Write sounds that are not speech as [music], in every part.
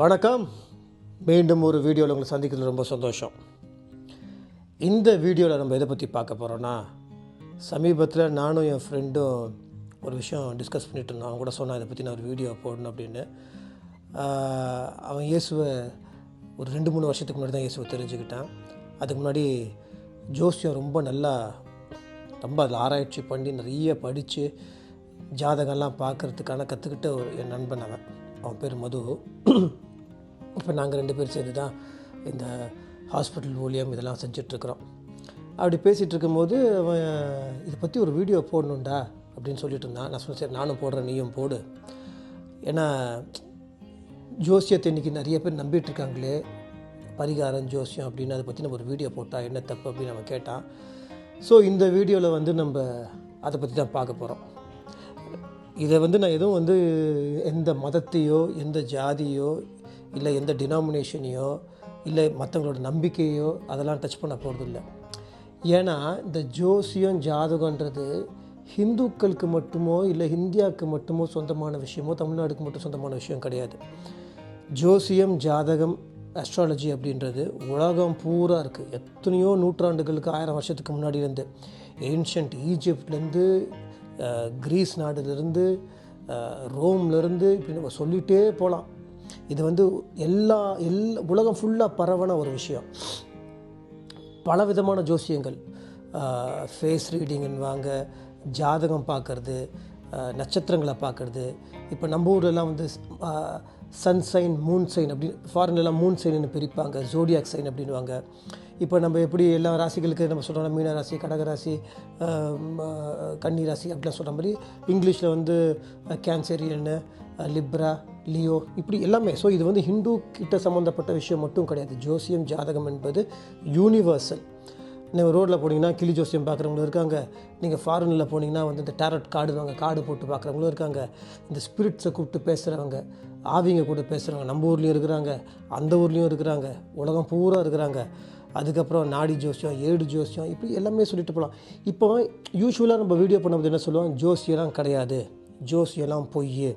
வணக்கம். மீண்டும் ஒரு வீடியோவில் உங்களை சந்திக்கிறது ரொம்ப சந்தோஷம். இந்த வீடியோவில் நம்ம எதை பற்றி பார்க்க போகிறோன்னா சமீபத்தில் நானும் என் ஃப்ரெண்டும் ஒரு விஷயம் டிஸ்கஸ் பண்ணிட்டு இருந்தோம். அவன் கூட சொன்னான் இதை பற்றி நான் ஒரு வீடியோ போடணும் அப்படின்னு. அவன் இயேசுவை ஒரு ரெண்டு மூணு வருஷத்துக்கு முன்னாடி தான் இயேசுவை தெரிஞ்சுக்கிட்டான். அதுக்கு முன்னாடி ஜோசியம் ரொம்ப நல்லா ரொம்ப அதில் ஆராய்ச்சி பண்ணி நிறைய படித்து ஜாதகம்லாம் பார்க்குறதுக்கான கற்றுக்கிட்ட ஒரு என் நண்பன் அவன். அவன் பேர் மது. இப்போ நாங்கள் ரெண்டு பேரும் சேர்ந்து தான் இந்த ஹாஸ்பிட்டல் ஊழியம் இதெல்லாம் செஞ்சிட்ருக்குறோம். அப்படி பேசிகிட்டு இருக்கும்போது அவன் இதை பற்றி ஒரு வீடியோ போடணுண்டா அப்படின்னு சொல்லிட்டு இருந்தான் நான் சொன்னேன் சரி நானும் போடுறேன் நீயும் போடு. ஏன்னா ஜோசியத்தை இன்றைக்கி நிறைய பேர் நம்பிட்டு இருக்காங்களே பரிகாரம் ஜோசியம் அப்படின்னு அதை பற்றி நம்ம ஒரு வீடியோ போட்டால் என்ன தப்பு அப்படின்னு நம்ம கேட்டான். ஸோ இந்த வீடியோவில் வந்து நம்ம அதை பற்றி தான் பார்க்க போகிறோம் இதை வந்து நான் எதுவும் வந்து எந்த மதத்தையோ எந்த ஜாதியோ இல்லை எந்த டினாமினேஷனையோ இல்லை மற்றவங்களோட நம்பிக்கையோ அதெல்லாம் டச் பண்ண போகிறதில்ல ஏன்னா இந்த ஜோசியம் ஜாதகன்றது ஹிந்துக்களுக்கு மட்டுமோ இல்லை இந்தியாவுக்கு மட்டுமோ சொந்தமான விஷயமோ தமிழ்நாடுக்கு மட்டும் சொந்தமான விஷயம் கிடையாது. ஜோசியம் ஜாதகம் அஸ்ட்ராலஜி அப்படின்றது உலகம் பூரா இருக்குது எத்தனையோ நூற்றாண்டுகளுக்கு ஆயிரம் வருஷத்துக்கு முன்னாடி ஏன்ஷியன்ட் ஈஜிப்ட்லேருந்து கிரீஸ் நாடுலேருந்து ரோம்லேருந்து இப்படி நம்ம சொல்லிகிட்டே போகலாம் இது வந்து எல்லா எல்லா உலகம் ஃபுல்லாக பரவன ஒரு விஷயம். பல விதமான ஜோசியங்கள் ஃபேஸ் ரீடிங்குன்னுவாங்க ஜாதகம் பார்க்கறது நட்சத்திரங்களை பார்க்குறது. இப்போ நம்ம ஊரெல்லாம் வந்து சன் சைன் மூன் சைன் அப்படின்னு ஃபாரின்லாம் மூன் சைன்னு பிரிப்பாங்க ஜோடியாக் சைன் அப்படின்வாங்க இப்போ நம்ம எப்படி எல்லா ராசிகளுக்கு நம்ம சொல்கிறோம் மீன ராசி கடக ராசி கன்னி ராசி அப்படிலாம் சொல்கிற மாதிரி இங்கிலீஷில் வந்து கேன்சரியன்னு லிப்ரா லியோ இப்படி எல்லாமே. ஸோ இது வந்து ஹிந்து கிட்ட சம்மந்தப்பட்ட விஷயம் மட்டும் கிடையாது. ஜோசியம் ஜாதகம் என்பது யூனிவர்சல் நீங்கள் ரோட்டில் போனீங்கன்னா கிளி ஜோசியம் பார்க்குறவங்களும் இருக்காங்க. நீங்கள் ஃபாரினில் போனீங்கன்னா வந்து இந்த டேரட் காடுவாங்க கார்டு போட்டு பார்க்குறவங்களும் இருக்காங்க. இந்த ஸ்பிரிட்ஸை கூப்பிட்டு பேசுகிறவங்க ஆவிங்க கூட பேசுகிறாங்க நம்ம ஊர்லேயும் இருக்கிறாங்க. அந்த ஊர்லேயும் இருக்கிறாங்க. உலகம் பூரா இருக்கிறாங்க. அதுக்கப்புறம் நாடி ஜோசியம் ஏடு ஜோசியம் இப்படி எல்லாமே சொல்லிட்டு போகலாம் இப்போ யூஸ்வலாக நம்ம வீடியோ பண்ணும்போது என்ன சொல்லுவோம் ஜோசியெல்லாம் கிடையாது. ஜோசியெல்லாம் பொய்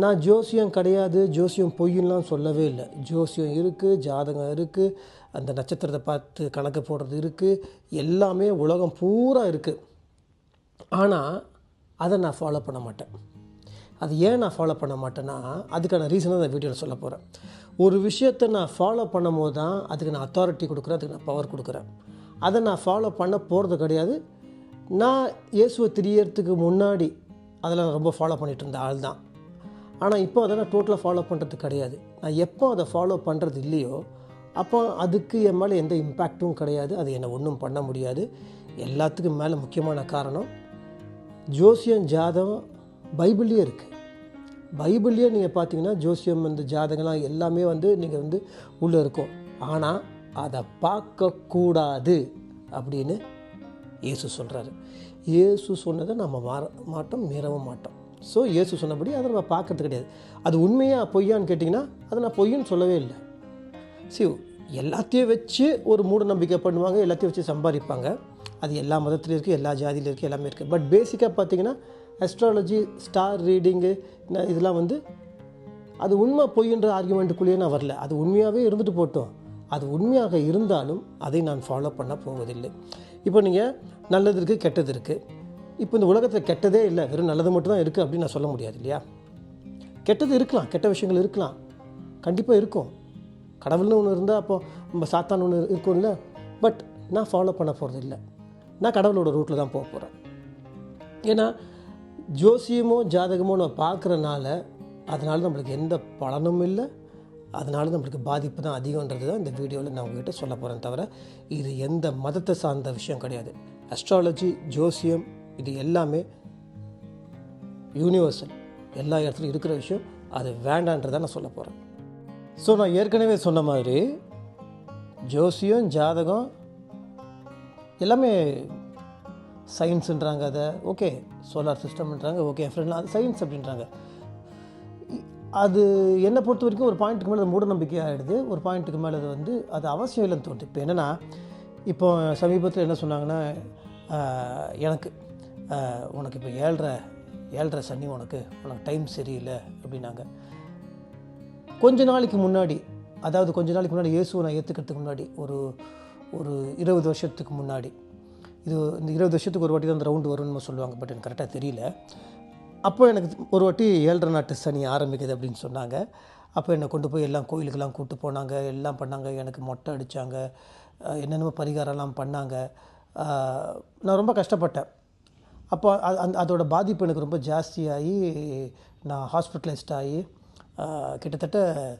நான் ஜோசியம் கிடையாது ஜோசியம் பொய்யெல்லாம் சொல்லவே இல்லை. ஜோசியம் இருக்குது ஜாதகம் இருக்குது அந்த நட்சத்திரத்தை பார்த்து கணக்கு போடுறது இருக்குது எல்லாமே உலகம் பூரா இருக்குது ஆனால் அதை நான் ஃபாலோ பண்ண மாட்டேன். அது ஏன் நான் ஃபாலோ பண்ண மாட்டேன்னா அதுக்கான ரீசனை அந்த வீடியோவில் சொல்ல போகிறேன் ஒரு விஷயத்தை நான் ஃபாலோ பண்ணும் போது தான் அதுக்கு நான் அத்தாரிட்டி கொடுக்குறேன் அதுக்கு நான் பவர் கொடுக்குறேன். அதை நான் ஃபாலோ பண்ண போகிறது கிடையாது. நான் இயேசுவை தெரியறதுக்கு முன்னாடி அதெல்லாம் ரொம்ப ஃபாலோ பண்ணிகிட்டு இருந்த ஆள் தான். ஆனால் இப்போ அதை நான் டோட்டலாக ஃபாலோ பண்ணுறது கிடையாது. நான் எப்போ அதை ஃபாலோ பண்ணுறது இல்லையோ அப்போ அதுக்கு என் மேலே எந்த இம்பேக்ட்டும் கிடையாது. அது என்னை ஒன்றும் பண்ண முடியாது. எல்லாத்துக்கும் மேலே முக்கியமான காரணம் ஜோசியம் ஜாதகம் பைபிள்லேயே இருக்குது பைபிள்லேயே நீங்கள் பார்த்தீங்கன்னா ஜோசியம் இந்த ஜாதகம்லாம் எல்லாமே வந்து நீங்கள் வந்து உள்ளே இருக்கும். ஆனால் அதை பார்க்கக்கூடாது அப்படின்னு இயேசு சொல்கிறாரு இயேசு சொன்னதை நம்ம மாற மாட்டோம் மீறவும் மாட்டோம். ஸோ இயேசு சொன்னபடி அதை நம்ம பார்க்கறது கிடையாது. அது உண்மையாக பொய்யான்னு கேட்டிங்கன்னா அதை நான் பொய்ன்னு சொல்லவே இல்லை. சி எல்லாத்தையும் வச்சு ஒரு மூட நம்பிக்கை பண்ணுவாங்க எல்லாத்தையும் வச்சு சம்பாதிப்பாங்க. அது எல்லா மதத்துலையும் இருக்குது எல்லா ஜாதியிலும் இருக்குது எல்லாமே இருக்குது பட் பேசிக்காக பார்த்தீங்கன்னா அஸ்ட்ராலஜி ஸ்டார் ரீடிங்கு இதெல்லாம் வந்து அது உண்மை பொய்ன்ற ஆர்குமெண்ட்டுக்குள்ளேயே நான் வரல. அது உண்மையாகவே இருந்துட்டு போட்டோம். அது உண்மையாக இருந்தாலும் அதை நான் ஃபாலோ பண்ண போவதில்லை. இப்போ நீங்கள் நல்லது இருக்குது கெட்டது இருக்குது இப்போ இந்த உலகத்தில் கெட்டதே இல்லை. வெறும் நல்லது மட்டும் தான் இருக்குது அப்படின்னு நான் சொல்ல முடியாது இல்லையா? கெட்டது இருக்கலாம். கெட்ட விஷயங்கள் இருக்கலாம். கண்டிப்பாக இருக்கும். கடவுள்னு ஒன்று இருந்தால் அப்போ நம்ம சாத்தான் ஒன்று இருக்கும்ல. பட் நான் ஃபாலோ பண்ண போகிறது இல்லை நான் கடவுளோட ரூட்டில் தான் போக போகிறேன் ஏன்னா ஜோசியமோ ஜாதகமோ நம்ம பார்க்குறனால அதனால் நம்மளுக்கு எந்த பலனும் இல்லை. அதனால் நம்மளுக்கு பாதிப்பு தான் அதிகன்றது தான் இந்த வீடியோவில் நான் உங்ககிட்ட சொல்ல போகிறேன் தவிர இது எந்த மதத்தை சார்ந்த விஷயம் கிடையாது. அஸ்ட்ராலஜி ஜோசியம் இது எல்லாமே யூனிவர்சல் எல்லா இடத்துலையும் இருக்கிற விஷயம் அது வேண்டான்றதை நான் சொல்ல போகிறேன் ஸோ நான் ஏற்கனவே சொன்ன மாதிரி ஜோசியம் ஜாதகம் எல்லாமே சயின்ஸுன்றாங்க அதை. ஓகே சோலார் சிஸ்டம்ன்றாங்க ஓகே ஃப்ரெண்ட்லாம் அது சயின்ஸ் அப்படின்றாங்க. அது என்னை பொறுத்த வரைக்கும் ஒரு பாயிண்ட்டுக்கு மேலே அது மூட நம்பிக்கை ஆகிடுது ஒரு பாயிண்ட்டுக்கு மேலே அது வந்து அது அவசியம் இல்லைன்னு தோணுது. இப்போ என்னென்னா இப்போ சமீபத்தில் என்ன சொன்னாங்கன்னா எனக்கு உனக்கு இப்போ ஏழரை ஏழரை சனி உனக்கு உனக்கு டைம் சரியில்லை அப்படின்னாங்க. கொஞ்ச நாளைக்கு முன்னாடி அதாவது கொஞ்ச நாளைக்கு முன்னாடி இயேசுவை நான் ஏற்றுக்கிறதுக்கு முன்னாடி ஒரு ஒரு இருபது வருஷத்துக்கு முன்னாடி இது இந்த இருபது வருஷத்துக்கு ஒரு வாட்டி தான் அந்த ரவுண்டு வரும்னு சொல்லுவாங்க பட் எனக்கு கரெக்டாக தெரியல. அப்போ எனக்கு ஒரு வாட்டி ஏழரை நாட்டு சனி ஆரம்பிக்குது அப்படின்னு சொன்னாங்க. அப்போ என்னை கொண்டு போய் எல்லாம் கோயிலுக்கெல்லாம் கூப்பிட்டு போனாங்க எல்லாம் பண்ணாங்க எனக்கு மொட்டை அடித்தாங்க என்னென்னமோ பரிகாரம்லாம் பண்ணாங்க. நான் ரொம்ப கஷ்டப்பட்டேன். அப்போ அது- அந்த அதோட பாதிப்பு எனக்கு ரொம்ப ஜாஸ்தியாகி நான் ஹாஸ்பிட்டலைஸ்ட் ஆகி கிட்டத்தட்ட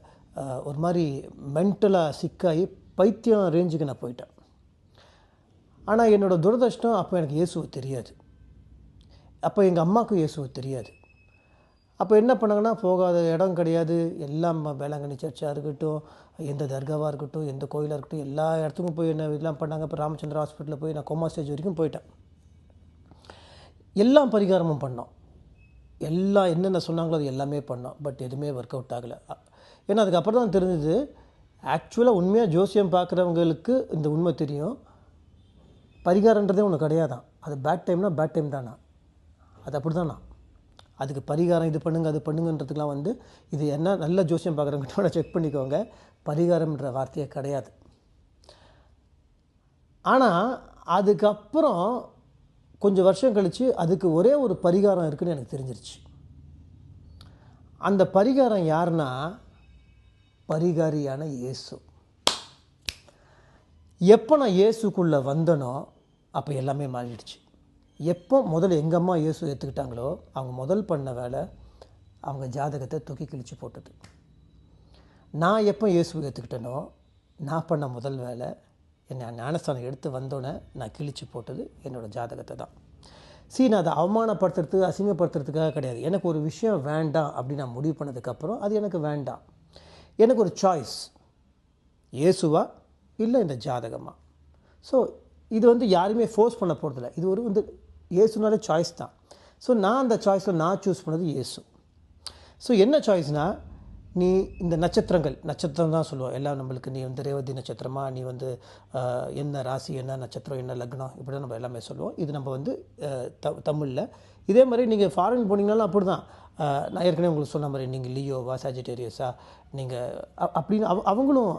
ஒரு மாதிரி மென்டலாக சிக்காகி பைத்தியம் ரேஞ்சுக்கு நான் போயிட்டேன். ஆனால் என்னோடய துரதிருஷ்டம் அப்போ எனக்கு இயேசுவை தெரியாது. அப்போ எங்கள் அம்மாவுக்கும் இயேசுவை தெரியாது. அப்போ என்ன பண்ணாங்கன்னா போகாத இடம் கிடையாது. எல்லாம் வேளாங்கண்ணி சர்ச்சாக இருக்கட்டும் எந்த தர்காவாக இருக்கட்டும் எந்த கோயிலாக இருக்கட்டும் எல்லா இடத்துக்கும் போய் என்ன இதெல்லாம் பண்ணாங்க. இப்போ ராமச்சந்திர ஹாஸ்பிட்டலில் போய் நான் கோமா ஸ்டேஜ் வரைக்கும் போயிட்டேன். எல்லாம் பரிகாரமும் பண்ணோம். எல்லாம் என்னென்ன சொன்னாங்களோ அது எல்லாமே பண்ணோம். பட் எதுவுமே ஒர்க் அவுட் ஆகலை. ஏன்னா அதுக்கப்புறம் தான் தெரிஞ்சது. ஆக்சுவலாக உண்மையாக ஜோசியம் பார்க்குறவங்களுக்கு இந்த உண்மை தெரியும். பரிகாரன்றதே ஒன்று கிடையாதான். அது பேட் டைம்னா பேட் டைம் தானா? அது அப்படி தானா அதுக்கு பரிகாரம் இது பண்ணுங்க அது பண்ணுங்கன்றதுக்கெலாம் வந்து இது என்ன நல்ல ஜோசியம் பார்க்குறவங்கிட்ட செக் பண்ணிக்கோங்க. பரிகாரம்ன்ற வார்த்தையே கிடையாது. ஆனால் அதுக்கப்புறம் கொஞ்சம் வருஷம் கழித்து அதுக்கு ஒரே ஒரு பரிகாரம் இருக்குன்னு எனக்கு தெரிஞ்சிருச்சு. அந்த பரிகாரம் யாருன்னா பரிகாரியான இயேசு. எப்போ நான் இயேசுக்குள்ளே வந்தனோ அப்போ எல்லாமே மாறிடுச்சு. எப்போ முதல்ல எங்கள் அம்மா இயேசு ஏற்றுக்கிட்டாங்களோ அவங்க முதல் பண்ண வேலை அவங்க ஜாதகத்தை தூக்கி கிழிச்சு போட்டது. நான் எப்போ இயேசு ஏற்றுக்கிட்டேனோ நான் பண்ண முதல் வேலை என்னை ஞானஸ்தானம் எடுத்து வந்தோடனே நான் கிழிச்சு போட்டது என்னோடய ஜாதகத்தை தான். சீ நான் அதை அவமானப்படுத்துறதுக்கு அசிங்கப்படுத்துறதுக்காக கிடையாது. எனக்கு ஒரு விஷயம் வேண்டாம் அப்படின்னு நான் முடிவு பண்ணதுக்கப்புறம் அது எனக்கு வேண்டாம். எனக்கு ஒரு சாய்ஸ் இயேசுவா இல்லை இந்த ஜாதகமாக ஸோ இது வந்து யாருமே ஃபோர்ஸ் பண்ண போகிறதில்ல இது ஒரு வந்து ஏசுனாலே சாய்ஸ் தான். ஸோ நான் அந்த சாய்ஸில் நான் சூஸ் பண்ணது ஏசு ஸோ என்ன சாய்ஸ்னால் நீ இந்த நட்சத்திரங்கள் நட்சத்திரம் தான் சொல்லுவோம். எல்லாம் நம்மளுக்கு நீ வந்து ரேவதி நட்சத்திரமா நீ வந்து என்ன ராசி என்ன நட்சத்திரம் என்ன லக்னம் இப்படி தான் நம்ம எல்லாமே சொல்லுவோம். இது நம்ம வந்து த தமிழில். இதே மாதிரி நீங்கள் ஃபாரின் போனீங்கனாலும் அப்படி தான் நான் ஏற்கனவே உங்களுக்கு சொன்ன மாதிரி நீங்கள் லியோவா சாஜிடேரியஸா நீங்கள் அப்படின்னு அவ அவங்களும்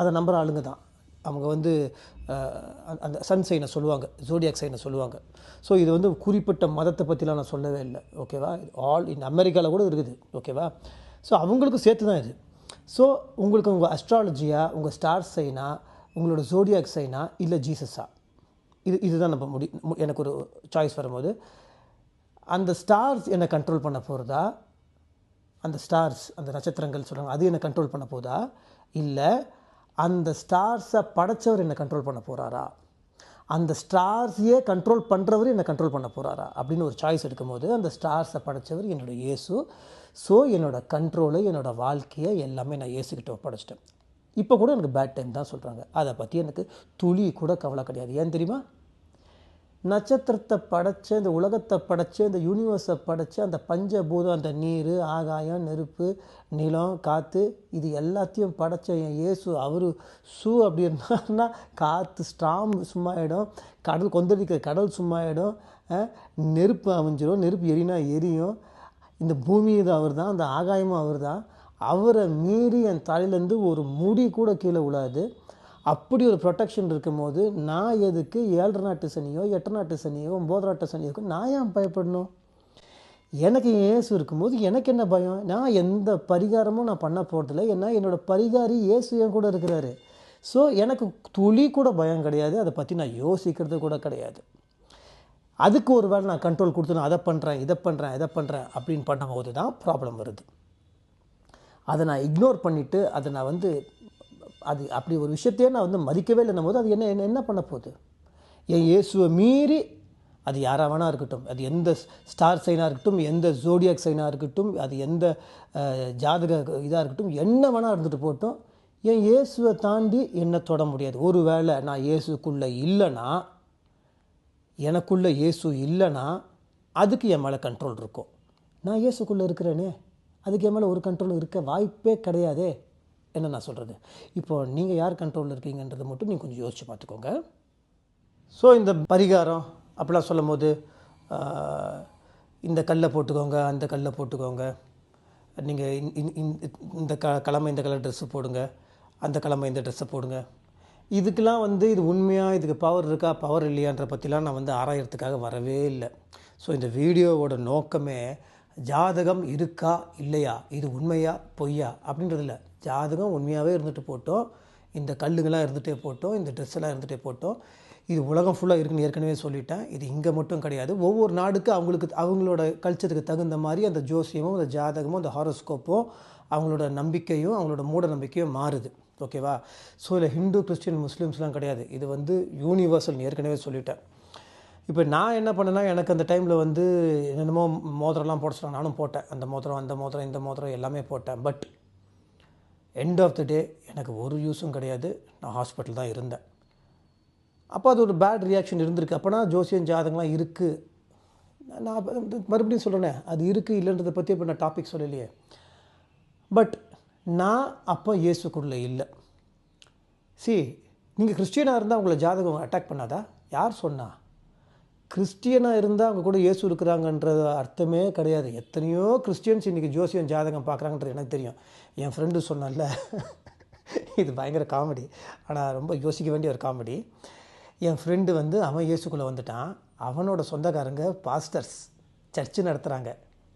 அதை நம்புகிற ஆளுங்க தான். அவங்க வந்து அந்த- அந்த சன் சைனை சொல்லுவாங்க ஜோடியாக் சைனை சொல்லுவாங்க. ஸோ இது வந்து குறிப்பிட்ட மதத்தை பற்றிலாம் நான் சொல்லவே இல்லை ஓகேவா ஆல் இன் அமெரிக்காவில் கூட இருக்குது ஓகேவா ஸோ அவங்களுக்கும் சேர்த்து தான் இது. ஸோ உங்களுக்கு உங்கள் அஸ்ட்ராலஜியாக உங்கள் ஸ்டார் சைனா உங்களோட ஜோடியாக் சைனா இல்லை ஜீசஸா? இது இதுதான் நம்ம முடி மு- எனக்கு ஒரு சாய்ஸ் வரும்போது. அந்த ஸ்டார்ஸ் என்னை கண்ட்ரோல் பண்ண போகிறதா அந்த ஸ்டார்ஸ் அந்த நட்சத்திரங்கள் சொல்கிறாங்க அது என்னை கண்ட்ரோல் பண்ண போதா? இல்லை அந்த ஸ்டார்ஸை படைச்சவர் என்னை கண்ட்ரோல் பண்ண போகிறாரா அந்த ஸ்டார்ஸையே கண்ட்ரோல் பண்ணுறவர் என்னை கண்ட்ரோல் பண்ண போகிறாரா அப்படின்னு ஒரு சாய்ஸ் எடுக்கும்போது அந்த ஸ்டார்ஸை படைச்சவர் என்னோட இயேசு. ஸோ என்னோடய கண்ட்ரோலை என்னோடய வாழ்க்கையை எல்லாமே நான் இயேசுக்கிட்ட ஒப்படைச்சிட்டேன். இப்போ கூட எனக்கு பேட் டைம் தான் சொல்கிறாங்க அதை பற்றி எனக்கு துளி கூட கவலை கிடையாது. ஏன் தெரியுமா? நட்சத்திரத்தை படைச்ச இந்த உலகத்தை படைச்ச இந்த யூனிவர்ஸை படைச்ச அந்த பஞ்சபூதம் அந்த நீர் ஆகாயம் நெருப்பு நிலம் காற்று இது எல்லாத்தையும் படைச்ச என் இயேசு அவர் சூ அப்படி இருந்தாருன்னா காற்று ஸ்ட்ராங் சும்மா ஆகிடும் கடல் கொந்தளிக்கிற கடல் சும்மா ஆகிடும் நெருப்பு அமைஞ்சிடும் நெருப்பு எரினா எரியும். இந்த பூமி இது அவர் தான் அந்த ஆகாயமும் அவர் தான் அவரை மீறி என் தலையிலேருந்து ஒரு முடி கூட கீழே விழாது. அப்படி ஒரு ப்ரொடெக்ஷன் இருக்கும்போது நான் எதுக்கு ஏழரை நாட்டு சனியோ எட்டு நாட்டு சனியோ ஒம்பது நாட்டு சனியோக்கு நான் ஏன் பயப்படணும்? எனக்கு இயேசு இருக்கும்போது எனக்கு என்ன பயம்? நான் எந்த பரிகாரமும் நான் பண்ண போகிறதில்ல ஏன்னா என்னோட பரிகாரி இயேசு என் கூட இருக்கிறாரு. ஸோ எனக்கு துளி கூட பயம் கிடையாது. அதை பற்றி நான் யோசிக்கிறது கூட கிடையாது. அதுக்கு ஒரு வேளை நான் கண்ட்ரோல் கொடுத்து நான் அதை பண்ணுறேன் இதை பண்ணுறேன் இதை பண்ணுறேன் அப்படின்னு பண்ணும்போது தான் ப்ராப்ளம் வருது. அதை நான் இக்னோர் பண்ணிவிட்டு அதை நான் வந்து அது அப்படி ஒரு விஷயத்தையே நான் வந்து மதிக்கவே இல்லைன்னும் போது அது என்ன என்ன என்ன பண்ண போகுது? என் இயேசுவை மீறி அது யாராக வேணா இருக்கட்டும் அது எந்த ஸ்டார் சைனாக இருக்கட்டும் எந்த ஜோடியாக் சைனாக இருக்கட்டும் அது எந்த ஜாதக இதாக இருக்கட்டும் என்ன வேணா இருந்துட்டு போட்டோம் என் இயேசுவை தாண்டி என்னை தொட முடியாது. ஒரு வேளை நான் இயேசுக்குள்ளே இல்லைன்னா எனக்குள்ளே இயேசு இல்லைன்னா அதுக்கு என் மேலே கண்ட்ரோல் இருக்கும். நான் இயேசுக்குள்ளே இருக்கிறேனே அதுக்கு என் மேலே ஒரு கண்ட்ரோல் இருக்க வாய்ப்பே கிடையாதே. என்ன நான் சொல்கிறது இப்போ நீங்கள் யார் கண்ட்ரோலில் இருக்கீங்கன்றதை மட்டும் நீங்கள் கொஞ்சம் யோசித்து பார்த்துக்கோங்க. ஸோ இந்த பரிகாரம் அப்படிலாம் சொல்லும் போது இந்த கல்லை போட்டுக்கோங்க அந்த கல்லை போட்டுக்கோங்க. நீங்கள் இந்த க கிழமை இந்த கலர் ட்ரெஸ்ஸு போடுங்க அந்த கிழமை இந்த ட்ரெஸ்ஸை போடுங்க. இதுக்கெலாம் வந்து இது உண்மையாக இதுக்கு பவர் இருக்கா பவர் இல்லையான்ற பற்றிலாம் நான் வந்து ஆராயறதுக்காக வரவே இல்லை. ஸோ இந்த வீடியோவோட நோக்கமே ஜாதகம் இருக்கா இல்லையா? இது உண்மையா பொய்யா? அப்படின்றது இல்லை ஜாதகம் உண்மையாகவே இருந்துட்டு போட்டோம். இந்த கல்லுங்கெல்லாம் இருந்துகிட்டே போட்டோம். இந்த ட்ரெஸ் எல்லாம் இருந்துகிட்டே போட்டோம். இது உலகம் ஃபுல்லாக இருக்குன்னு ஏற்கனவே சொல்லிட்டேன். இது இங்கே மட்டும் கிடையாது. ஒவ்வொரு நாடுக்கு அவங்களுக்கு அவங்களோட கல்ச்சருக்கு தகுந்த மாதிரி அந்த ஜோசியமும் அந்த ஜாதகமும் அந்த ஹாரோஸ்கோப்பும் அவங்களோட நம்பிக்கையும் அவங்களோட மூட நம்பிக்கையும் மாறுது. ஓகேவா ஸோ இல்லை ஹிந்து கிறிஸ்டின் முஸ்லீம்ஸ்லாம் கிடையாது. இது வந்து யூனிவர்சல் ஏற்கனவே சொல்லிட்டேன். இப்போ நான் என்ன பண்ணேன்னா எனக்கு அந்த டைமில் வந்து என்னென்னமோ மோதிரம்லாம் போட சொன்னாங்க நானும் போட்டேன். அந்த மோதிரம் அந்த மோதிரம் இந்த மோதிரம் எல்லாமே போட்டேன். But end of the day எனக்கு ஒரு யூஸும் கிடையாது. நான் ஹாஸ்பிட்டல் தான் இருந்தேன். அப்போ அது ஒரு பேட் ரியாக்ஷன் இருந்திருக்கு. அப்போனா ஜோசியம் ஜாதகம்லாம் இருக்குது நான் மறுபடியும் சொல்கிறேனே அது இருக்குது இல்லைன்றதை பற்றி இப்போ நான் டாபிக் சொல்லலையே. பட் நான் அப்போ இயேசுக்குள்ளே இல்லை. சி நீங்கள் கிறிஸ்டியனாக இருந்தால் உங்களை ஜாதகம் அட்டாக் பண்ணாதா? யார் சொன்னா? கிறிஸ்டியனாக இருந்தால் அவங்க கூட இயேசு இருக்கிறாங்கன்றது அர்த்தமே கிடையாது. எத்தனையோ கிறிஸ்டியன்ஸ் இன்றைக்கி ஜோசியம் ஜாதகம் பார்க்குறாங்கன்றது எனக்கு தெரியும். என் ஃப்ரெண்டு சொன்னல இது பயங்கர காமெடி ஆனால் ரொம்ப யோசிக்க வேண்டிய ஒரு காமெடி என் ஃப்ரெண்டு வந்து அவன் இயேசுக்குள்ளே வந்துட்டான். அவனோட சொந்தக்காரங்க பாஸ்டர்ஸ் சர்ச்சு நடத்துகிறாங்க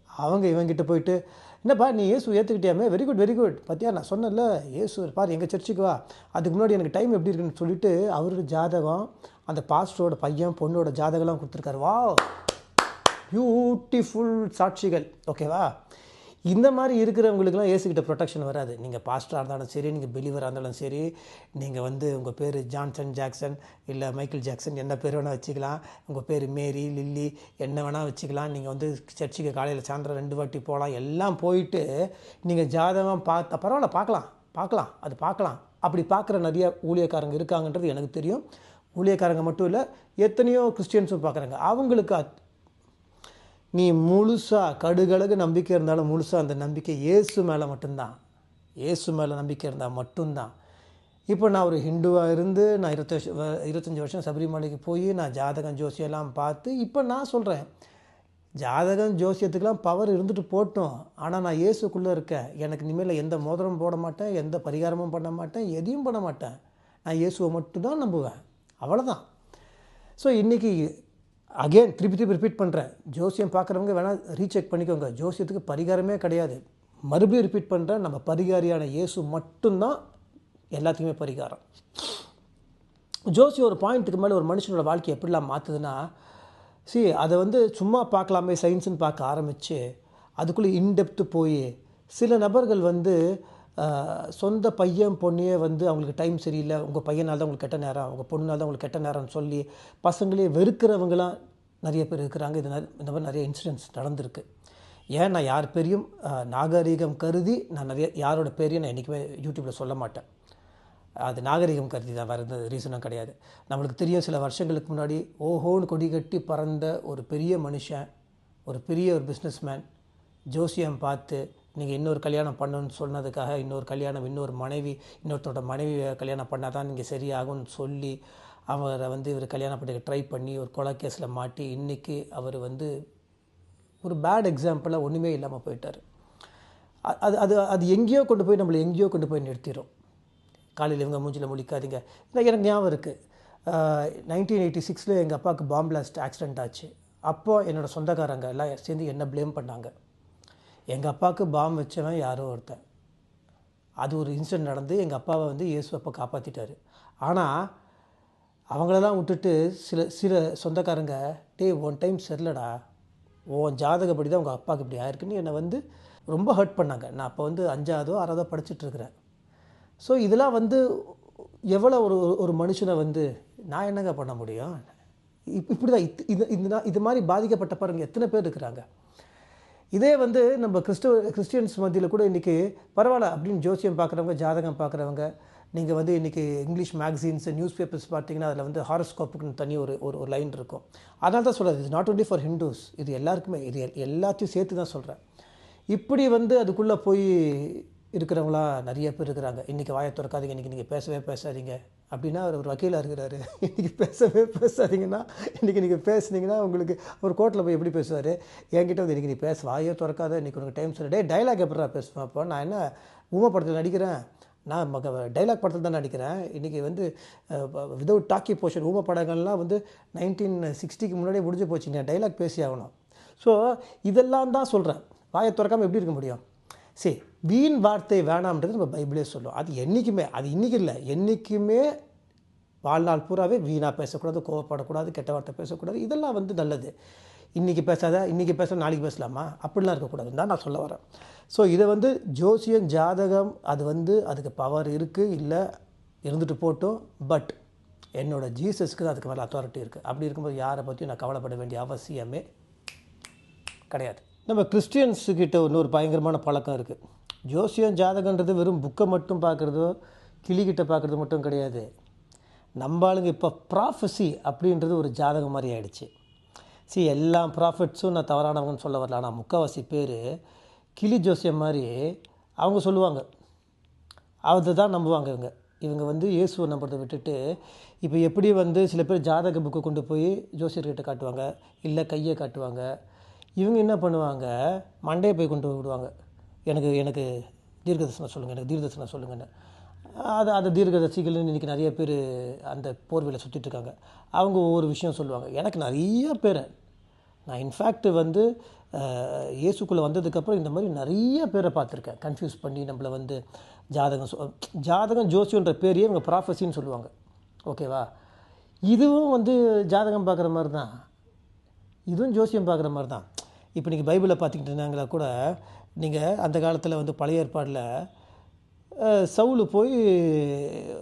அவங்க இவங்கிட்ட போயிட்டு என்னப்பா நீ இயேசு ஏற்றுக்கிட்டியாமே வெரி குட் வெரி குட் பார்த்தியா நான் சொன்னேன்ல இயேசு பாரு எங்கள் சர்ச்சுக்கு வா. அதுக்கு முன்னாடி எனக்கு டைம் எப்படி இருக்குன்னு சொல்லிட்டு அவரோட ஜாதகம் அந்த பாஸ்டரோட பையன் பொண்ணோட ஜாதகம்லாம் கொடுத்துருக்காரு. வா பியூட்டிஃபுல் சாட்சிகள். ஓகேவா இந்த மாதிரி இருக்கிறவங்களுக்குலாம் ஏசுக்கிட்ட ப்ரொடெக்ஷன் வராது. நீங்கள் பாஸ்டராக இருந்தாலும் சரி நீங்கள் பிலீவராக இருந்தாலும் சரி நீங்கள் வந்து உங்கள் பேர் ஜான்சன் ஜாக்சன் இல்லை மைக்கேல் ஜாக்சன் என்ன பேர் வேணால் வச்சுக்கலாம். உங்கள் பேர் மேரி லில்லி என்ன வேணால் வச்சுக்கலாம். நீங்கள் வந்து சர்ச்சுக்கு காலையில் சாயந்தரம் ரெண்டு வாட்டி போகலாம் எல்லாம் போயிட்டு நீங்கள் ஜாதகம் பார்த்த பரவாயில்ல பார்க்கலாம் பார்க்கலாம் அது பார்க்கலாம். அப்படி பார்க்குற நிறைய ஊழியக்காரங்க இருக்காங்கன்றது எனக்கு தெரியும். ஊழியக்காரங்க மட்டும் இல்லை எத்தனையோ கிறிஸ்டியன்ஸும் பார்க்குறாங்க. அவங்களுக்கு நீ முழுசாக கடுகளகு நம்பிக்கை இருந்தாலும் முழுசாக அந்த நம்பிக்கை இயேசு மேலே மட்டும்தான். இயேசு மேலே நம்பிக்கை இருந்தால் மட்டும்தான். இப்போ நான் ஒரு ஹிந்துவாக இருந்து நான் இருபத்தி வருஷம் இருபத்தஞ்சி வருஷம் சபரிமலைக்கு போய் நான் ஜாதகம் ஜோசியெல்லாம் பார்த்து இப்போ நான் சொல்கிறேன் ஜாதகம் ஜோசியத்துக்கெலாம் பவர் இருந்துட்டு போட்டோம். ஆனால் நான் இயேசுக்குள்ளே இருக்கேன். எனக்கு இனிமேல் எந்த மோதிரமும் போட மாட்டேன் எந்த பரிகாரமும் பண்ண மாட்டேன் எதையும் பண்ண மாட்டேன். நான் இயேசுவை மட்டும்தான் நம்புவேன். அவ்வளோதான் ஸோ இன்றைக்கி அகைன் திருப்பி திருப்பி ரிப்பீட் பண்ணுறேன் ஜோசியம் பார்க்குறவங்க வேணால் ரீசெக் பண்ணிக்கோங்க. ஜோசியத்துக்கு பரிகாரமே கிடையாது. மறுபடியும் ரிப்பீட் பண்ணுறேன் நம்ம பரிகாரியான இயேசு மட்டும்தான் எல்லாத்துக்குமே பரிகாரம். ஜோசி ஒரு பாயிண்ட்டுக்கு மேலே ஒரு மனுஷனோட வாழ்க்கையை எப்படிலாம் மாற்றுதுன்னா சி அதை வந்து சும்மா பார்க்கலாமே சயின்ஸுன்னு பார்க்க ஆரம்பித்து அதுக்குள்ளே இன்டெப்த்து போய் சில நபர்கள் வந்து சொந்த பையன் பொண்ணையே வந்து அவங்களுக்கு டைம் சரியில்லை. உங்கள் பையனால் தான் உங்களுக்கு கெட்ட நேரம். உங்கள் பொண்ணால் தான் உங்களுக்கு கெட்ட நேரம்னு சொல்லி பசங்களே வெறுக்கிறவங்களாம் நிறைய பேர் இருக்கிறாங்க. இது இந்த மாதிரி நிறைய இன்சிடென்ட்ஸ் நடந்திருக்கு. ஏன் நான் யார் பேரையும் நாகரீகம் கருதி நான் நிறைய யாரோட பேரையும் நான் என்றைக்குமே யூடியூப்பில் சொல்ல மாட்டேன். அது நாகரிகம் கருதி தான். வேறு எந்த ரீசனும் கிடையாது. நம்மளுக்கு தெரியும் சில வருஷங்களுக்கு முன்னாடி ஓஹோன்னு கொடி கட்டி பறந்த ஒரு பெரிய மனுஷன் ஒரு பெரிய ஒரு பிஸ்னஸ்மேன் ஜோசியம் பார்த்து நீங்கள் இன்னொரு கல்யாணம் பண்ணணும்னு சொன்னதுக்காக இன்னொரு கல்யாணம் இன்னொரு மனைவி இன்னொருத்தரோட மனைவியை கல்யாணம் பண்ணால் தான் நீங்கள் சரியாகும்னு சொல்லி அவரை வந்து இவர் கல்யாணம் பண்ணிக்க ட்ரை பண்ணி ஒரு கொலை கேஸில் மாட்டி இன்றைக்கி அவர் வந்து ஒரு பேட் எக்ஸாம்பிளாக ஒன்றுமே இல்லாமல் போயிட்டார். அது அது அது எங்கேயோ கொண்டு போய் நம்மளை எங்கேயோ கொண்டு போய் நிறுத்திடும் காலையில் இவங்க மூஞ்சில் முழிக்காதீங்க. இல்லை எனக்கு ஞாபகம் இருக்குது நைன்டீன் எயிட்டி சிக்ஸில் எங்கள் அப்பாவுக்கு பாம்பிளாஸ்ட் ஆக்சிடென்ட் ஆச்சு. அப்போ என்னோடய சொந்தக்காரங்க எல்லாம் சேர்ந்து என்ன ப்ளேம் பண்ணாங்க? எங்கள் அப்பாவுக்கு பாம் வச்சவன் யாரோ ஒருத்தன். அது ஒரு இன்சிடென்ட் நடந்து எங்கள் அப்பாவை வந்து இயேசு அப்பா காப்பாற்றிட்டாரு ஆனால் அவங்களெல்லாம் விட்டுட்டு சில சில சொந்தக்காரங்க டேய் ஒன் டைம் சரிலடா உன் ஜாதகப்படி தான் உங்கள் அப்பாவுக்கு இப்படி ஆயிருக்குன்னு என்னை வந்து ரொம்ப ஹர்ட் பண்ணாங்க. நான் அப்போ வந்து அஞ்சாவதோ ஆறாவதோ படிச்சிட்டுருக்குறேன் ஸோ இதெல்லாம் வந்து எவ்வளோ ஒரு ஒரு மனுஷனை வந்து நான் என்னங்க பண்ண முடியும்? இப் இப்படி தான் இது இது இது மாதிரி பாதிக்கப்பட்ட பாருங்க எத்தனை பேர் இருக்கிறாங்க? இதே வந்து நம்ம கிறிஸ்துவ கிறிஸ்டியன்ஸ் மத்தியில் கூட இன்றைக்கி பரவாயில்ல அப்படின்னு ஜோசியம் பார்க்குறவங்க ஜாதகம் பார்க்குறவங்க நீங்கள் வந்து இன்றைக்கி இங்கிலீஷ் மேக்சின்ஸ் நியூஸ் பேப்பர்ஸ் பார்த்தீங்கன்னா அதில் வந்து ஹாரோஸ்கோப்புக்குன்னு தனி ஒரு ஒரு ஒரு லைன் இருக்கும். அதனால தான் சொல்கிறது இது நாட் only ஃபார் ஹிந்துஸ் இது எல்லாருக்குமே இது எல்லாத்தையும் சேர்த்து தான் சொல்கிறேன் இப்படி வந்து அதுக்குள்ளே போய் இருக்கிறவங்களா நிறைய பேர் இருக்கிறாங்க. இன்றைக்கி வாயை திறக்காதீங்க இன்றைக்கி நீங்கள் பேசவே பேசாதீங்க. அப்படின்னா அவர் ஒரு வக்கீலாக இருக்கிறாரு. [laughs] இன்றைக்கி பேசவே பேசாதீங்கன்னா இன்றைக்கி நீங்கள் பேசுனீங்கன்னா உங்களுக்கு ஒரு கோர்ட்டில் போய் எப்படி பேசுவார்? என்கிட்ட வந்து இன்றைக்கி நீ பேச வாயோ திறக்காத இன்றைக்கி உனக்கு டைம் சொல்லி. டே டைலாக் எப்படா பேசுவேன் அப்போ? நான் என்ன ஊமை படத்தில் நடிக்கிறேன்? நான் மக டைலாக் படத்தில் தான் நடிக்கிறேன். இன்றைக்கி வந்து விதவுட் டாக்கி போர்ஷன் ஊம படங்கள்லாம் வந்து நைன்டீன் சிக்ஸ்டிக்கு முன்னாடியே முடிஞ்சு போச்சுங்க. டைலாக் பேசி ஆகணும். ஸோ இதெல்லாம் தான் சொல்கிறேன் வாயை திறக்காமல் எப்படி இருக்க முடியும்? சரி வீண் வார்த்தை வேணாம்ன்றது நம்ம பைபிளே சொல்லும். அது என்றைக்குமே அது இன்றைக்கி இல்லை. என்றைக்குமே வாழ்நாள் பூராவே வீணாக பேசக்கூடாது கோவப்படக்கூடாது கெட்ட வார்த்தை பேசக்கூடாது. இதெல்லாம் வந்து நல்லது. இன்றைக்கி பேசாத இன்றைக்கி பேச நாளைக்கு பேசலாமா? அப்படிலாம் இருக்கக்கூடாதுன்னு தான் நான் சொல்ல வரேன். ஸோ இதை வந்து ஜோசியம் ஜாதகம் அது வந்து அதுக்கு பவர் இருக்குது இல்லை இருந்துட்டு போட்டோம். பட் என்னோடய ஜீசஸ்க்கு தான் அதுக்கு மேலே அத்தாரிட்டி இருக்குது அப்படி இருக்கும்போது யாரை பற்றியும் நான் கவலைப்பட வேண்டிய அவசியமே கிடையாது. நம்ம கிறிஸ்டியன்ஸுக்கிட்ட இன்னொரு பயங்கரமான பழக்கம் இருக்குது ஜோசியம் ஜாதகன்றது வெறும் புக்கை மட்டும் பார்க்குறதோ கிளிக்கிட்ட பார்க்குறது மட்டும் கிடையாது. நம்ம ஆளுங்க இப்போ ப்ராஃபஸி அப்படின்றது ஒரு ஜாதகம் மாதிரி ஆகிடுச்சு சி எல்லா ப்ராஃபிட்ஸும் நான் தவறானவங்கன்னு சொல்ல வரல. ஆனால் முக்கால்வாசி பேர் கிளி ஜோசியம் மாதிரி அவங்க சொல்லுவாங்க. அதை தான் நம்புவாங்க இவங்க. இவங்க வந்து இயேசுவை நம்புறதை விட்டுட்டு இப்போ எப்படி வந்து சில பேர் ஜாதக புக்கை கொண்டு போய் ஜோசியர்கிட்ட காட்டுவாங்க? இல்லை கையை காட்டுவாங்க? இவங்க என்ன பண்ணுவாங்க? மண்டையை போய் கொண்டு விடுவாங்க. எனக்கு எனக்கு தீர்க்கதர்சனம் சொல்லுங்கள் எனக்கு தீர்க்கதர்சனம் சொல்லுங்கன்னு. அது அந்த தீர்க்கதர்சிகள்னு இன்றைக்கி நிறைய பேர் அந்த போர்வையில் சுற்றிட்டுருக்காங்க அவங்க ஒவ்வொரு விஷயம் சொல்லுவாங்க. எனக்கு நிறைய பேர். நான் இன்ஃபேக்ட் வந்து இயேசுக்குள்ளே வந்ததுக்கப்புறம் இந்த மாதிரி நிறைய பேரை பார்த்துருக்கேன். கன்ஃபியூஸ் பண்ணி நம்மளை வந்து ஜாதகம் ஜாதகம் ஜோசியன்ற பேரையே இவங்க ப்ராஃபஸின்னு சொல்லுவாங்க. ஓகேவா இதுவும் வந்து ஜாதகம் பார்க்குற மாதிரி தான் இதுவும் ஜோசியம் பார்க்குற மாதிரி தான். இப்போ நீங்கள் பைபிளில் பார்த்துக்கிட்டு இருந்தாங்களா கூட நீங்கள் அந்த காலத்தில் வந்து பழைய ஏற்பாடில் சவுலு போய்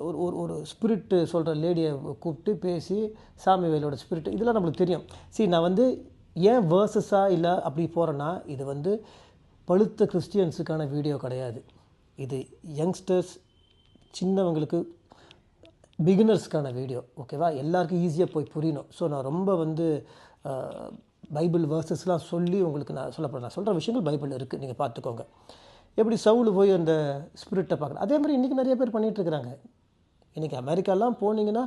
ஒரு ஒரு ஒரு ஸ்பிரிட்டு சொல்கிற லேடியை கூப்பிட்டு பேசி சாமி வேலோட ஸ்பிரிட் இதெல்லாம் நம்மளுக்கு தெரியும். சரி நான் வந்து ஏன் வேர்சஸாக இல்லை அப்படி போகிறேன்னா இது வந்து பழுத்த கிறிஸ்டியன்ஸுக்கான வீடியோ கிடையாது. இது யங்ஸ்டர்ஸ் சின்னவங்களுக்கு பிகினர்ஸ்க்கான வீடியோ ஓகேவா எல்லாருக்கும் ஈஸியாக போய் புரியணும். ஸோ நான் ரொம்ப வந்து பைபிள் வேர்சஸ்லாம் சொல்லி உங்களுக்கு நான் சொல்லப்படுறேன் நான் சொல்கிற விஷயங்கள் பைபிள் இருக்குது நீங்கள் பார்த்துக்கோங்க. எப்படி சவுல் போய் அந்த ஸ்பிரிட்டை பார்க்குறேன்? அதே மாதிரி இன்றைக்கி நிறைய பேர் பண்ணிகிட்டு இருக்கிறாங்க. இன்றைக்கி அமெரிக்காலாம் போனீங்கன்னா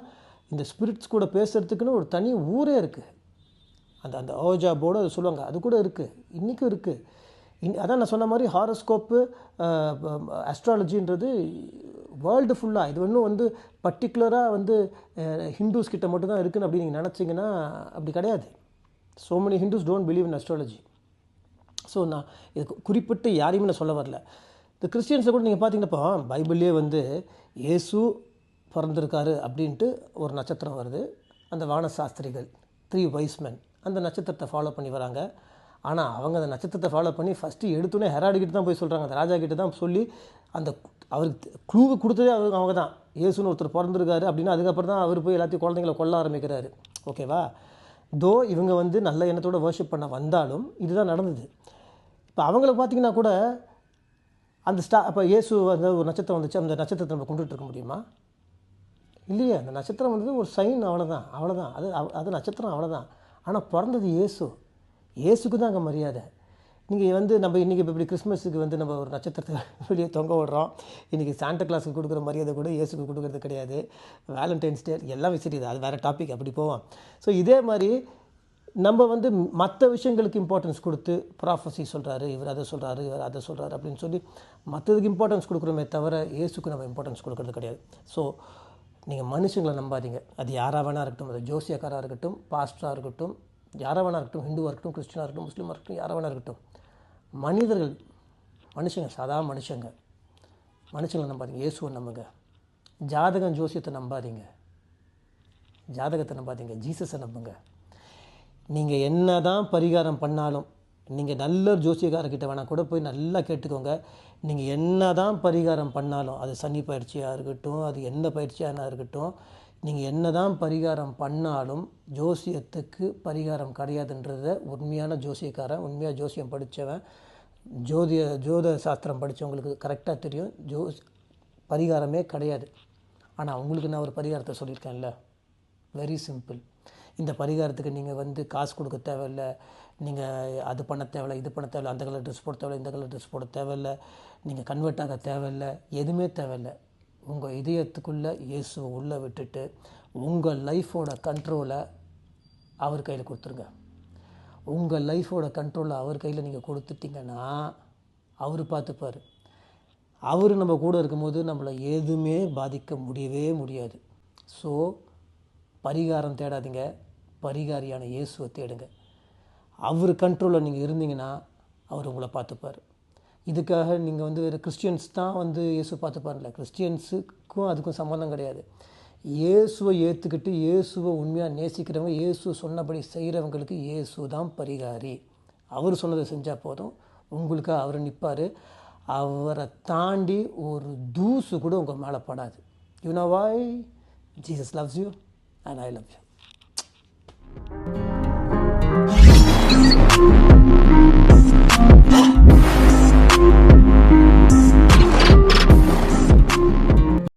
இந்த ஸ்பிரிட்ஸ் கூட பேசுகிறதுக்குன்னு ஒரு தனி ஊரே இருக்குது அந்த அந்த ஓஜா போர்டு அதை சொல்லுவாங்க. அது கூட இருக்குது இன்றைக்கும் இருக்குது இன் அதான் நான் சொன்ன மாதிரி ஹாரோஸ்கோப்பு அஸ்ட்ராலஜின்றது வேர்ல்டு ஃபுல்லாக இது ஒன்றும் வந்து பர்டிகுலராக வந்து ஹிந்துஸ் கிட்ட மட்டும்தான் இருக்குன்னு அப்படி நீங்கள் நினச்சிங்கன்னா அப்படி கிடையாது. So many Hindus don't believe in astrology so நான் இது குறிப்பிட்டு யாரையுமே நான் சொல்ல வரல. இந்த கிறிஸ்டியன்ஸை கூட நீங்கள் பார்த்தீங்கன்னா பைபிள்லேயே வந்து இயேசு பிறந்திருக்காரு அப்படின்ட்டு ஒரு நட்சத்திரம் வருது. அந்த வான சாஸ்திரிகள் த்ரீ வைஸ்மென் அந்த நட்சத்திரத்தை ஃபாலோ பண்ணி வராங்க. ஆனால் அவங்க அந்த நட்சத்திரத்தை ஃபாலோ பண்ணி ஃபஸ்ட்டு எடுத்தோன்னே ஹெராடிக்கிட்ட தான் போய் சொல்கிறாங்க அந்த ராஜா கிட்ட தான் சொல்லி அந்த அவருக்கு க்ளூவை கொடுத்ததே அவங்க அவங்க தான். இயேசுன்னு ஒருத்தர் பிறந்திருக்காரு அப்படின்னா அதுக்கப்புறம் தான் அவர் போய் எல்லாத்தையும் குழந்தைங்கள கொல்ல ஆரம்பிக்கிறாரு. ஓகேவா தோ இவங்க வந்து நல்ல எண்ணத்தோட வர்ஷிப் பண்ண வந்தாலும் இதுதான் நடந்தது. இப்போ அவங்கள பார்த்தீங்கன்னா கூட அந்த ஸ்டா அப்போ இயேசு அந்த ஒரு நட்சத்திரம் வந்துச்சு. அந்த நட்சத்திரத்தை நம்ம கொண்டுட்டு இருக்க முடியுமா? இல்லையா. அந்த நட்சத்திரம் வந்து ஒரு சைன் அவ்வளோதான் அவ்வளோதான் அது அது நட்சத்திரம் அவ்வளோதான் ஆனால் பிறந்தது இயேசு. இயேசுக்கு தான் அங்கே மரியாதை. நீங்கள் வந்து நம்ம இன்றைக்கி இப்போ இப்படி கிறிஸ்மஸுக்கு வந்து நம்ம ஒரு நட்சத்திரத்தை [laughs] வெளியே தொங்க விடுறோம். இன்றைக்கி சாண்டா கிளாஸுக்கு கொடுக்குற மரியாதை கூட இயேசுக்கு கொடுக்குறது கிடையாது. வேலண்டைன்ஸ் டே எல்லாம் சரி அது வேறு டாபிக் அப்படி போவோம். ஸோ இதே மாதிரி நம்ம வந்து மற்ற விஷயங்களுக்கு இம்பார்ட்டன்ஸ் கொடுத்து ப்ராஃபஸி சொல்கிறாரு இவர் அதை சொல்கிறாரு இவர் அதை சொல்கிறாரு அப்படின்னு சொல்லி மற்றதுக்கு இம்பார்ட்டன்ஸ் கொடுக்குறோமே தவிர இயேசுக்கு நம்ம இம்பார்ட்டன்ஸ் கொடுக்குறது கிடையாது. ஸோ நீங்கள் மனுஷங்களை நம்பாதீங்க. அது யாராக வேணா இருக்கட்டும் அது ஜோசியக்காராக இருக்கட்டும் பாஸ்டராக இருக்கட்டும் யாராக வேணா இருக்கட்டும் ஹிந்துவாக இருக்கட்டும் கிறிஸ்டினாக இருக்கட்டும் முஸ்லீமாக இருக்கட்டும் யாராக வேணா இருக்கட்டும். மனிதர்கள் மனுஷங்க சாதா மனுஷங்க. மனுஷங்களை நம்பாதீங்க இயேசுவை நம்புங்க. ஜாதகம் ஜோசியத்தை நம்பாதீங்க. ஜாதகத்தை நம்பாதீங்க ஜீசஸை நம்புங்க. நீங்கள் என்ன தான் பரிகாரம் பண்ணாலும் நீங்கள் நல்ல ஜோசியக்காரர்கிட்ட வேணால் கூட போய் நல்லா கேட்டுக்கோங்க. நீங்கள் என்ன தான் பரிகாரம் பண்ணாலும் அது சனி பயிற்சியாக இருக்கட்டும் அது எந்த பயிற்சியாக இருக்கட்டும் நீங்கள் என்ன தான் பரிகாரம் பண்ணாலும் ஜோசியத்துக்கு பரிகாரம் கிடையாதுன்றத உண்மையான ஜோசியக்காரன் உண்மையாக ஜோசியம் படித்தவன் ஜோதிய ஜோத சாஸ்திரம் படித்தவங்களுக்கு கரெக்டாக தெரியும். ஜோ பரிகாரமே கிடையாது. ஆனால் அவங்களுக்கு நான் ஒரு பரிகாரத்தை சொல்லியிருக்கேன்ல. வெரி சிம்பிள் இந்த பரிகாரத்துக்கு நீங்கள் வந்து காசு கொடுக்க தேவையில்ல. நீங்கள் அது பண்ண தேவையில்ல இது பண்ண தேவையில்ல அந்த கலர் ட்ரெஸ் போட தேவையில்ல இந்த கலர் ட்ரெஸ் போட தேவையில்ல. நீங்கள் கன்வெர்ட் ஆக தேவையில்லை. எதுவுமே தேவையில்ல. உங்கள் இதயத்துக்குள்ளே இயேசுவை உள்ளே விட்டுட்டு உங்கள் லைஃபோட கண்ட்ரோலை அவர் கையில் கொடுத்துருங்க. உங்கள் லைஃபோட கண்ட்ரோலை அவர் கையில் நீங்கள் கொடுத்துட்டிங்கன்னா அவர் பார்த்துப்பார். அவர் நம்ம கூட இருக்கும்போது நம்மளை எதுவுமே பாதிக்க முடியவே முடியாது. ஸோ பரிகாரம் தேடாதீங்க. பரிகாரியான இயேசுவை தேடுங்க. அவர் கண்ட்ரோலில் நீங்கள் இருந்தீங்கன்னா அவர் உங்களை பார்த்துப்பார். இதுக்காக நீங்கள் வந்து வேறு கிறிஸ்டியன்ஸ் தான் வந்து இயேசு பார்த்துப்பார்ல கிறிஸ்டியன்ஸுக்கும் அதுக்கும் சம்மந்தம் கிடையாது. இயேசுவை ஏற்றுக்கிட்டு இயேசுவை உண்மையாக நேசிக்கிறவங்க இயேசு சொன்னபடி செய்கிறவங்களுக்கு இயேசு தான் பரிகாரி. அவர் சொன்னதை செஞ்சால் போதும். உங்களுக்கு அவர் நிற்பார் அவரை தாண்டி ஒரு தூசு கூட உங்கள் மேலே படாது. You know why Jesus loves you and I love you